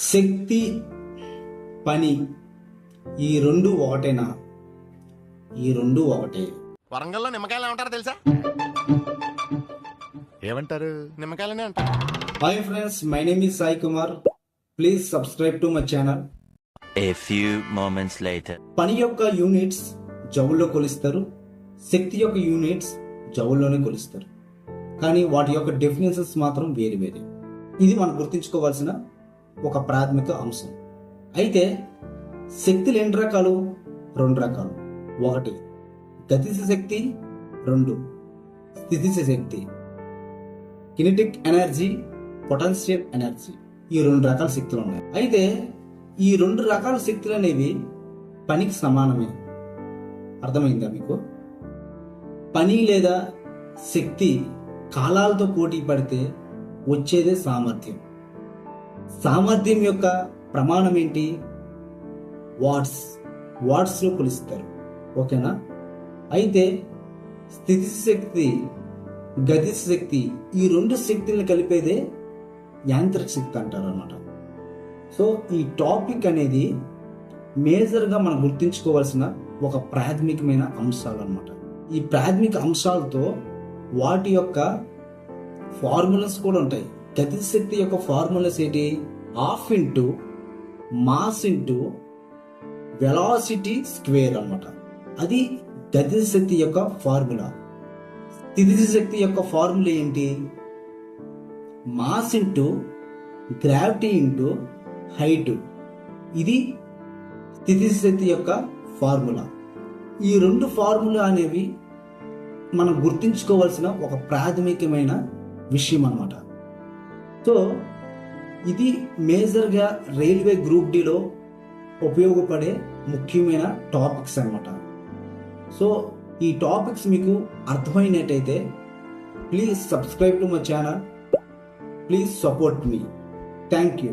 శక్తి పని ఈ రెండు ఒకటేనా? ఈ రెండు ఒకటే. వరంగల్లో నిమ్మకాయలు ఏమంటారో తెలుసా? ఏమంటారు? నిమ్మకాయలనే అంటారు hi friends my name is Sai Kumar please subscribe to my channel A few moments later. పని యొక్క యూనిట్స్ జౌల్లో కొలుస్తారు శక్తి యొక్క యూనిట్స్ జౌల్లోనే కొలుస్తారు. కానీ వాటి యొక్క డెఫినేషన్స్ మాత్రం వేరు వేరే. ఇది మనం గుర్తుంచుకోవాల్సిన ఒక ప్రాథమిక అంశం. అయితే శక్తులు ఎన్ని రకాలు రెండు రకాలు. ఒకటి గతిశ శక్తి. రెండు స్థితిశ శక్తి. కినెటిక్ ఎనర్జీ పొటెన్షియల్ ఎనర్జీ ఈ రెండు రకాల శక్తులు ఉన్నాయి. అయితే ఈ రెండు రకాల శక్తులు అనేవి పనికి సమానమే. అర్థమైందా మీకు? పని లేదా శక్తి కాలాలతో పోటీ పడితే వచ్చేదే సామర్థ్యం. సామర్థ్యం యొక్క ప్రమాణం ఏంటి? వాట్స్ వాట్స్లో కొలుస్తారు. ఓకేనా? అయితే స్థితి శక్తి గతి శక్తి ఈ రెండు శక్తులను కలిపేదే యాంత్రిక శక్తి అంటారు అనమాట సో ఈ టాపిక్ అనేది మేజర్గా మనం గుర్తుంచుకోవాల్సిన ఒక ప్రాథమికమైన అంశాలు అనమాట ఈ ప్రాథమిక అంశాలతో వాటి యొక్క ఫార్ములాస్ కూడా ఉంటాయి. గతి శక్తి యొక్క ఫార్ములాస్ ఏంటి? Half into mass into velocity square అన్నమాట. అది గతి శక్తి యొక్క ఫార్ములా. స్థితి శక్తి యొక్క ఫార్ములా ఏంటి? Mass into gravity into height. ఇది స్థితి శక్తి యొక్క ఫార్ములా. ఈ రెండు ఫార్ములా అనేవి మనం గుర్తుంచుకోవాల్సిన ఒక ప్రాథమికమైన విషయం అన్నమాట. సో ఇది మేజర్గా రైల్వే గ్రూప్ డిలో ఉపయోగపడే ముఖ్యమైన టాపిక్స్ అన్నమాట. సో ఈ టాపిక్స్ మీకు అర్థమైనట్టయితే please subscribe to my channel. Please support me. Thank you.